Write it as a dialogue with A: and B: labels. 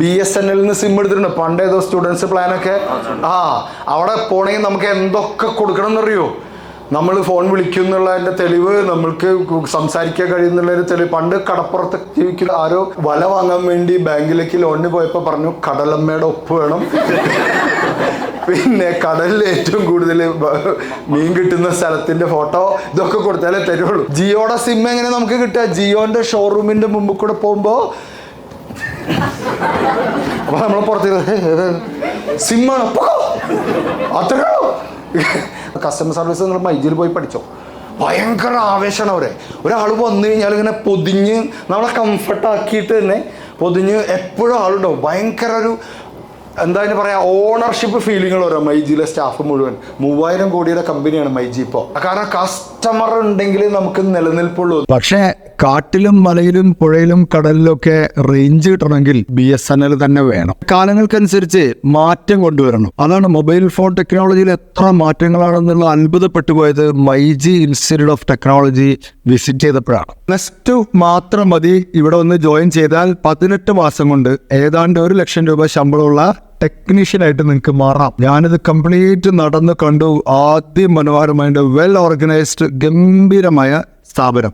A: B S N എല്ലിൽ നിന്ന് SIM എടുത്തിട്ടുണ്ട്. പണ്ട് ഏതോ സ്റ്റുഡൻസ് പ്ലാനൊക്കെ ആ അവിടെ പോണെങ്കിൽ നമുക്ക് എന്തൊക്കെ കൊടുക്കണം എന്നറിയോ നമ്മൾ ഫോൺ വിളിക്കും എന്നുള്ളതിന്റെ തെളിവ് നമ്മൾക്ക് സംസാരിക്കാൻ കഴിയുന്നുള്ളൊരു തെളിവ്. പണ്ട് കടപ്പുറത്ത് ജീവിക്കുന്ന ആരോ വല വാങ്ങാൻ വേണ്ടി ബാങ്കിലേക്ക് ലോണിന് പോയപ്പോൾ പറഞ്ഞു കടലമ്മയുടെ ഒപ്പ് വേണം. പിന്നെ കടലിൽ ഏറ്റവും കൂടുതൽ മീൻ കിട്ടുന്ന സ്ഥലത്തിന്റെ ഫോട്ടോ ഇതൊക്കെ കൊടുത്താലേ തരുള്ളൂ. ജിയോടെ സിം എങ്ങനെ നമുക്ക് കിട്ടുക? ജിയോന്റെ ഷോറൂമിന്റെ മുമ്പിൽ കൂടെ പോകുമ്പോ അപ്പൊ നമ്മൾ പുറത്ത് സിമ്മാണ് അത്രയോ കസ്റ്റമർ സർവീസ് നിങ്ങൾ മൈജിയിൽ പോയി പഠിച്ചോ. ഭയങ്കര ആവേശമാണ് അവരെ. ഒരാൾ വന്നു കഴിഞ്ഞാൽ ഇങ്ങനെ പൊതിഞ്ഞ് നമ്മളെ കംഫർട്ട് ആക്കിയിട്ട് തന്നെ പൊതിഞ്ഞ് എപ്പോഴും ആളുണ്ടാവും. ഭയങ്കര ഒരു എന്താ അതിന് പറയാ ഓണർഷിപ്പ് ഫീലിങ്ങൾ വരാം മൈജിയിലെ സ്റ്റാഫ് മുഴുവൻ. മൂവായിരം കോടിയുടെ കമ്പനിയാണ് മൈജി ഇപ്പോൾ കാരണം കസ്റ്റമർ ഉണ്ടെങ്കിൽ നമുക്ക് നിലനിൽപ്പുള്ളൂ.
B: പക്ഷേ കാട്ടിലും മലയിലും പുഴയിലും കടലിലൊക്കെ റേഞ്ച് കിട്ടണമെങ്കിൽ ബി എസ് എൻ എൽ തന്നെ വേണം. കാലങ്ങൾക്കനുസരിച്ച് മാറ്റം കൊണ്ടുവരണം. അതാണ് മൊബൈൽ ഫോൺ ടെക്നോളജിയിൽ എത്ര മാറ്റങ്ങളാണെന്നുള്ള അത്ഭുതപ്പെട്ടു പോയത് myG institute of technology visit ചെയ്തപ്പോഴാണ്. ടു മാത്രം മതി ഇവിടെ ഒന്ന് ജോയിൻ ചെയ്താൽ പതിനെട്ട് മാസം കൊണ്ട് ഏതാണ്ട് ഒരു ലക്ഷം രൂപ ശമ്പളമുള്ള ടെക്നീഷ്യനായിട്ട് നിങ്ങൾക്ക് മാറാം. ഞാനിത് കംപ്ലീറ്റ് നടന്ന് കണ്ടു. ആദ്യം മനോഹരമായ വെൽ ഓർഗനൈസ്ഡ് ഗംഭീരമായ സ്ഥാപനം.